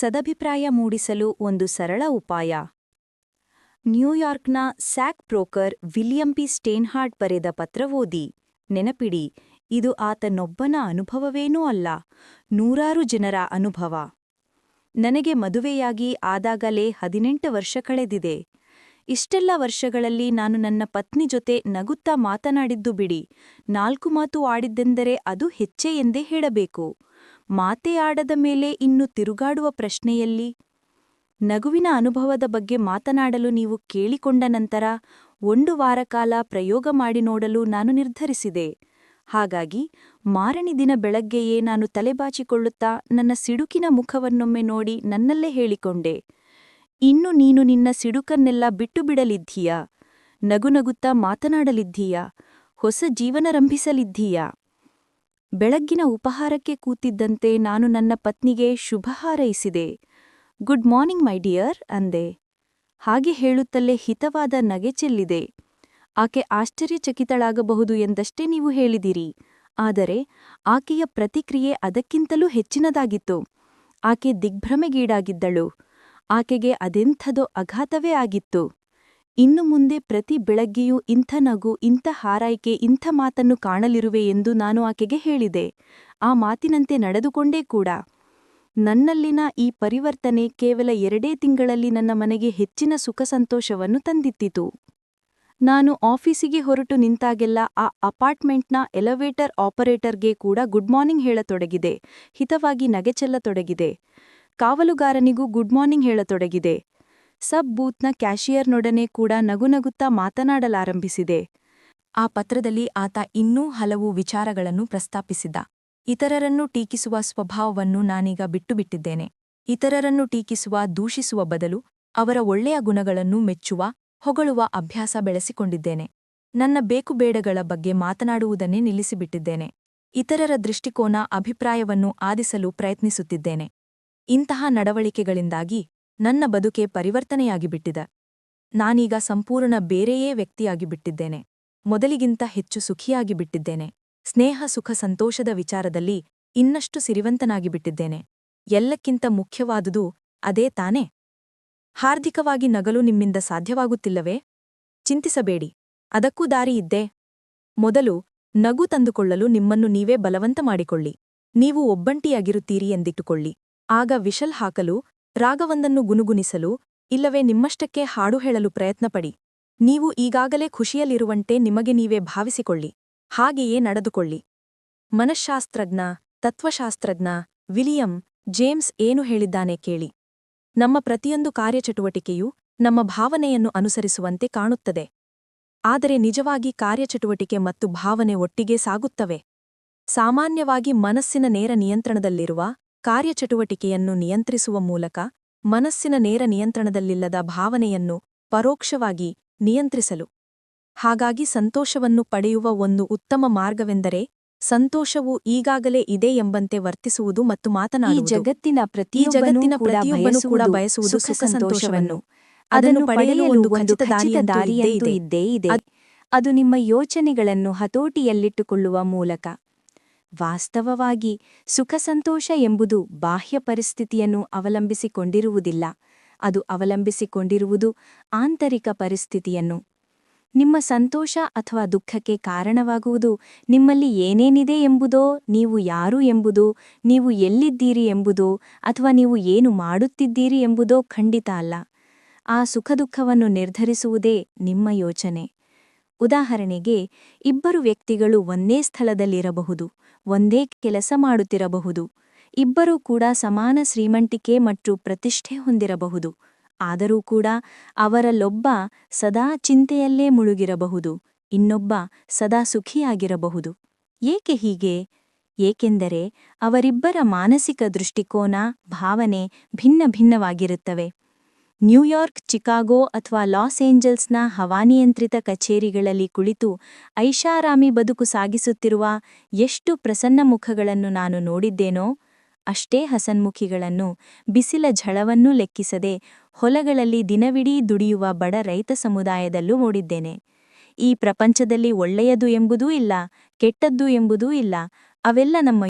ಸದಭಿಪ್ರಾಯ ಮೂಡಿಸಲು ಒಂದು ಸರಳ ಉಪಾಯ. ನ್ಯೂಯಾರ್ಕ್ನ ಸ್ಯಾಕ್ ಬ್ರೋಕರ್ ವಿಲಿಯಂ ಪಿ. ಸ್ಟೇನ್ಹಾರ್ಟ್ ಬರೆದ ಪತ್ರ ಓದಿ. ನೆನಪಿಡಿ, ಇದು ಆತನೊಬ್ಬನ ಅನುಭವವೇನೂ ಅಲ್ಲ, ನೂರಾರು ಜನರ ಅನುಭವ. ನನಗೆ ಮದುವೆಯಾಗಿ ಆದಾಗಲೇ ಹದಿನೆಂಟು ವರ್ಷ ಕಳೆದಿದೆ. ಇಷ್ಟೆಲ್ಲ ವರ್ಷಗಳಲ್ಲಿ ನಾನು ನನ್ನ ಪತ್ನಿ ಜೊತೆ ನಗುತ್ತಾ ಮಾತನಾಡಿದ್ದು ಬಿಡಿ, ನಾಲ್ಕು ಮಾತು ಆಡಿದ್ದೆಂದರೆ ಅದು ಹೆಚ್ಚೆ ಎಂದೇ ಹೇಳಬೇಕು. ಮಾತೇ ಆಡದ ಮೇಲೆ ಇನ್ನು ತಿರುಗಾಡುವ ಪ್ರಶ್ನೆಯಲ್ಲಿ, ನಗುವಿನ ಅನುಭವದ ಬಗ್ಗೆ ಮಾತನಾಡಲು ನೀವು ಕೇಳಿಕೊಂಡ ನಂತರ ಒಂದು ವಾರ ಕಾಲ ಪ್ರಯೋಗ ಮಾಡಿ ನೋಡಲು ನಾನು ನಿರ್ಧರಿಸಿದೆ. ಹಾಗಾಗಿ ಮಾರನಿ ದಿನ ಬೆಳಗ್ಗೆಯೇ ನಾನು ತಲೆಬಾಚಿಕೊಳ್ಳುತ್ತಾ ನನ್ನ ಸಿಡುಕಿನ ಮುಖವನ್ನೊಮ್ಮೆ ನೋಡಿ ನನ್ನಲ್ಲೇ ಹೇಳಿಕೊಂಡೆ. ಇನ್ನು ನೀನು ನಿನ್ನ ಸಿಡುಕನ್ನೆಲ್ಲ ಬಿಟ್ಟು ಬಿಡಲಿದ್ದೀಯಾ ನಗುನಗುತ್ತಾ ಮಾತನಾಡಲಿದ್ದೀಯಾ? ಹೊಸ ಜೀವನರಂಭಿಸಲಿದ್ದೀಯಾ ಬೆಳಗ್ಗಿನ ಉಪಹಾರಕ್ಕೆ ಕೂತಿದ್ದಂತೆ ನಾನು ನನ್ನ ಪತ್ನಿಗೆ ಶುಭ ಹಾರೈಸಿದೆ. ಗುಡ್ ಮಾರ್ನಿಂಗ್, ಮೈ ಡಿಯರ್, ಅಂದೆ. ಹಾಗೆ ಹೇಳುತ್ತಲೇ ಹಿತವಾದ ನಗೆ ಚೆಲ್ಲಿದೆ. ಆಕೆ ಆಶ್ಚರ್ಯಚಕಿತಳಾಗಬಹುದು ಎಂದಷ್ಟೇ ನೀವು ಹೇಳಿದಿರಿ. ಆದರೆ ಆಕೆಯ ಪ್ರತಿಕ್ರಿಯೆ ಅದಕ್ಕಿಂತಲೂ ಹೆಚ್ಚಿನದಾಗಿತ್ತು. ಆಕೆ ದಿಗ್ಭ್ರಮೆಗೀಡಾಗಿದ್ದಳು. ಆಕೆಗೆ ಅದೆಂಥದೋ ಅಘಾತವೇ ಆಗಿತ್ತು. ಇನ್ನು ಮುಂದೆ ಪ್ರತಿ ಬೆಳಗ್ಗೆಯೂ ಇಂಥ ನಗು, ಇಂಥ ಹಾರೈಕೆ, ಇಂಥ ಮಾತನ್ನು ಕಾಣಲಿರುವೆ ಎಂದು ನಾನು ಆಕೆಗೆ ಹೇಳಿದೆ. ಆ ಮಾತಿನಂತೆ ನಡೆದುಕೊಂಡೇ ಕೂಡ. ನನ್ನಲ್ಲಿನ ಈ ಪರಿವರ್ತನೆ ಕೇವಲ ಎರಡೇ ತಿಂಗಳಲ್ಲಿ ನನ್ನ ಮನೆಗೆ ಹೆಚ್ಚಿನ ಸುಖ ಸಂತೋಷವನ್ನು ತಂದಿತ್ತಿತು ನಾನು ಆಫೀಸಿಗೆ ಹೊರಟು ನಿಂತಾಗೆಲ್ಲ ಆ ಅಪಾರ್ಟ್ಮೆಂಟ್ನ ಎಲಿವೇಟರ್ ಆಪರೇಟರ್ಗೆ ಕೂಡ ಗುಡ್ ಮಾರ್ನಿಂಗ್ ಹೇಳತೊಡಗಿದೆ. ಹಿತವಾಗಿ ನಗೆಚೆಲ್ಲತೊಡಗಿದೆ ಕಾವಲುಗಾರನಿಗೂ ಗುಡ್ ಮಾರ್ನಿಂಗ್ ಹೇಳತೊಡಗಿದೆ. ಸಬ್ ಬೂತ್ನ ಕ್ಯಾಶಿಯರ್ನೊಡನೆ ಕೂಡ ನಗುನಗುತ್ತಾ ಮಾತನಾಡಲಾರಂಭಿಸಿದೆ. ಆ ಪತ್ರದಲ್ಲಿ ಆತ ಇನ್ನೂ ಹಲವು ವಿಚಾರಗಳನ್ನು ಪ್ರಸ್ತಾಪಿಸಿದ್ದ ಇತರರನ್ನು ಟೀಕಿಸುವ ಸ್ವಭಾವವನ್ನು ನಾನೀಗ ಬಿಟ್ಟುಬಿಟ್ಟಿದ್ದೇನೆ. ಇತರರನ್ನು ಟೀಕಿಸುವ, ದೂಷಿಸುವ ಬದಲು ಅವರ ಒಳ್ಳೆಯ ಗುಣಗಳನ್ನು ಮೆಚ್ಚುವ, ಹೊಗಳುವ ಅಭ್ಯಾಸ ಬೆಳೆಸಿಕೊಂಡಿದ್ದೇನೆ. ನನ್ನ ಬೇಕುಬೇಡಗಳ ಬಗ್ಗೆ ಮಾತನಾಡುವುದನ್ನೇ ನಿಲ್ಲಿಸಿಬಿಟ್ಟಿದ್ದೇನೆ. ಇತರರ ದೃಷ್ಟಿಕೋನ, ಅಭಿಪ್ರಾಯವನ್ನು ಆದಿಸಲು ಪ್ರಯತ್ನಿಸುತ್ತಿದ್ದೇನೆ. ಇಂತಹ ನಡವಳಿಕೆಗಳಿಂದಾಗಿ ನನ್ನ ಬದುಕೆ ಪರಿವರ್ತನೆಯಾಗಿಬಿಟ್ಟಿದೆ. ನಾನೀಗ ಸಂಪೂರ್ಣ ಬೇರೆಯೇ ವ್ಯಕ್ತಿಯಾಗಿಬಿಟ್ಟಿದ್ದೇನೆ. ಮೊದಲಿಗಿಂತ ಹೆಚ್ಚು ಸುಖಿಯಾಗಿಬಿಟ್ಟಿದ್ದೇನೆ. ಸ್ನೇಹ, ಸುಖ, ಸಂತೋಷದ ವಿಚಾರದಲ್ಲಿ ಇನ್ನಷ್ಟು ಸಿರಿವಂತನಾಗಿಬಿಟ್ಟಿದ್ದೇನೆ. ಎಲ್ಲಕ್ಕಿಂತ ಮುಖ್ಯವಾದುದು ಅದೇ ತಾನೇ. ಹಾರ್ದಿಕವಾಗಿ ನಗಲು ನಿಮ್ಮಿಂದ ಸಾಧ್ಯವಾಗುತ್ತಿಲ್ಲವೇ? ಚಿಂತಿಸಬೇಡಿ. ಅದಕ್ಕೂ ದಾರಿ ಇದ್ದೇ. ಮೊದಲು ನಗು ತಂದುಕೊಳ್ಳಲು ನಿಮ್ಮನ್ನು ನೀವೇ ಬಲವಂತ ಮಾಡಿಕೊಳ್ಳಿ. ನೀವು ಒಬ್ಬಂಟಿಯಾಗಿರುತ್ತೀರಿ ಎಂದಿಟ್ಟುಕೊಳ್ಳಿ. ಆಗ ವಿಷಲ್ ಹಾಕಲು ರಾಗವೊಂದನ್ನು ಗುನುಗುನಿಸಲು, ಇಲ್ಲವೇ ನಿಮ್ಮಷ್ಟಕ್ಕೆ ಹಾಡು ಹೇಳಲು ಪ್ರಯತ್ನಪಡಿ. ನೀವು ಈಗಾಗಲೇ ಖುಷಿಯಲ್ಲಿರುವಂತೆ ನಿಮಗೆ ನೀವೇ ಭಾವಿಸಿಕೊಳ್ಳಿ. ಹಾಗೆಯೇ ನಡೆದುಕೊಳ್ಳಿ. ಮನಃಶಾಸ್ತ್ರಜ್ಞ, ತತ್ವಶಾಸ್ತ್ರಜ್ಞ, ವಿಲಿಯಂ ಜೇಮ್ಸ್ ಏನು ಹೇಳಿದ್ದಾನೆ ಕೇಳಿ. ನಮ್ಮ ಪ್ರತಿಯೊಂದು ಕಾರ್ಯಚಟುವಟಿಕೆಯು ನಮ್ಮ ಭಾವನೆಯನ್ನು ಅನುಸರಿಸುವಂತೆ ಕಾಣುತ್ತದೆ. ಆದರೆ ನಿಜವಾಗಿ ಕಾರ್ಯಚಟುವಟಿಕೆ ಮತ್ತು ಭಾವನೆ ಒಟ್ಟಿಗೆ ಸಾಗುತ್ತವೆ. ಸಾಮಾನ್ಯವಾಗಿ ಮನಸ್ಸಿನ ನೇರ ನಿಯಂತ್ರಣದಲ್ಲಿರುವ ಕಾರ್ಯಚಟುವಟಿಕೆಯನ್ನು ನಿಯಂತ್ರಿಸುವ ಮೂಲಕ ಮನಸ್ಸಿನ ನೇರ ನಿಯಂತ್ರಣದಲ್ಲಿಲ್ಲದ ಭಾವನೆಯನ್ನು ಪರೋಕ್ಷವಾಗಿ ನಿಯಂತ್ರಿಸಲು. ಹಾಗಾಗಿ ಸಂತೋಷವನ್ನು ಪಡೆಯುವ ಒಂದು ಉತ್ತಮ ಮಾರ್ಗವೆಂದರೆ ಸಂತೋಷವು ಈಗಾಗಲೇ ಇದೆ ಎಂಬಂತೆ ವರ್ತಿಸುವುದು ಮತ್ತು ಮಾತನಾಡಿ ಮಾತನಾಡುವುದು. ಜಗತ್ತಿನ ಪ್ರತಿ ಜಗತ್ತಿನ ಕೂಡ ಪ್ರತಿಯೊಬ್ಬನೂ ಕೂಡ ಬಯಸುವುದು ಸುಖ ಸಂತೋಷವನ್ನು. ಅದನ್ನು ಪಡೆಯಲು ಒಂದು ಖಚಿತ ದಾರಿಯಂತೂ ಇದ್ದೇ ಇದೆ. ಅದು ನಿಮ್ಮ ಯೋಚನೆಗಳನ್ನು ಹತೋಟಿಯಲ್ಲಿಟ್ಟುಕೊಳ್ಳುವ ಮೂಲಕ. ವಾಸ್ತವವಾಗಿ ಸುಖ ಸಂತೋಷ ಎಂಬುದು ಬಾಹ್ಯ ಪರಿಸ್ಥಿತಿಯನ್ನು ಅವಲಂಬಿಸಿಕೊಂಡಿರುವುದಿಲ್ಲ. ಅದು ಅವಲಂಬಿಸಿಕೊಂಡಿರುವುದು ಆಂತರಿಕ ಪರಿಸ್ಥಿತಿಯನ್ನು. ನಿಮ್ಮ ಸಂತೋಷ ಅಥವಾ ದುಃಖಕ್ಕೆ ಕಾರಣವಾಗುವುದು ನಿಮ್ಮಲ್ಲಿ ಏನೇನಿದೆ ಎಂಬುದೋ, ನೀವು ಯಾರು ಎಂಬುದೋ, ನೀವು ಎಲ್ಲಿದ್ದೀರಿ ಎಂಬುದೋ ಅಥವಾ ನೀವು ಏನು ಮಾಡುತ್ತಿದ್ದೀರಿ ಎಂಬುದೋ ಖಂಡಿತ ಅಲ್ಲ. ಆ ಸುಖ ದುಃಖವನ್ನು ನಿರ್ಧರಿಸುವುದೇ ನಿಮ್ಮ ಯೋಚನೆ. ಉದಾಹರಣೆಗೆ, ಇಬ್ಬರು ವ್ಯಕ್ತಿಗಳು ಒಂದೇ ಸ್ಥಳದಲ್ಲಿರಬಹುದು, ಒಂದೇ ಕೆಲಸ ಮಾಡುತ್ತಿರಬಹುದು, ಇಬ್ಬರೂ ಕೂಡ ಸಮಾನ ಶ್ರೀಮಂತಿಕೆ ಮತ್ತು ಪ್ರತಿಷ್ಠೆ ಹೊಂದಿರಬಹುದು, ಆದರೂ ಕೂಡ ಅವರಲ್ಲೊಬ್ಬ ಸದಾ ಚಿಂತೆಯಲ್ಲೇ ಮುಳುಗಿರಬಹುದು, ಇನ್ನೊಬ್ಬ ಸದಾ ಸುಖಿಯಾಗಿರಬಹುದು. ಏಕೆ ಹೀಗೆ? ಏಕೆಂದರೆ ಅವರಿಬ್ಬರ ಮಾನಸಿಕ ದೃಷ್ಟಿಕೋನ, ಭಾವನೆ ಭಿನ್ನ ಭಿನ್ನವಾಗಿರುತ್ತವೆ. ನ್ಯೂಯಾರ್ಕ್ ಚಿಕಾಗೋ ಅಥವಾ ಲಾಸ್ ಏಂಜಲ್ಸ್ನ ಹವಾನಿಯಂತ್ರಿತ ಕಚೇರಿಗಳಲ್ಲಿ ಕುಳಿತು ಐಷಾರಾಮಿ ಬದುಕು ಸಾಗಿಸುತ್ತಿರುವ ಎಷ್ಟು ಪ್ರಸನ್ನ ಮುಖಗಳನ್ನು ನಾನು ನೋಡಿದ್ದೇನೋ ಅಷ್ಟೇ ಹಸನ್ಮುಖಿಗಳನ್ನು ಬಿಸಿಲ ಝಳವನ್ನೂ ಲೆಕ್ಕಿಸದೆ ಹೊಲಗಳಲ್ಲಿ ದಿನವಿಡೀ ದುಡಿಯುವ ಬಡ ರೈತ ಸಮುದಾಯದಲ್ಲೂ ನೋಡಿದ್ದೇನೆ. ಈ ಪ್ರಪಂಚದಲ್ಲಿ ಒಳ್ಳೆಯದು ಎಂಬುದೂ ಇಲ್ಲ, ಕೆಟ್ಟದ್ದು ಎಂಬುದೂ ಇಲ್ಲ, ಅವೆಲ್ಲ ನಮ್ಮ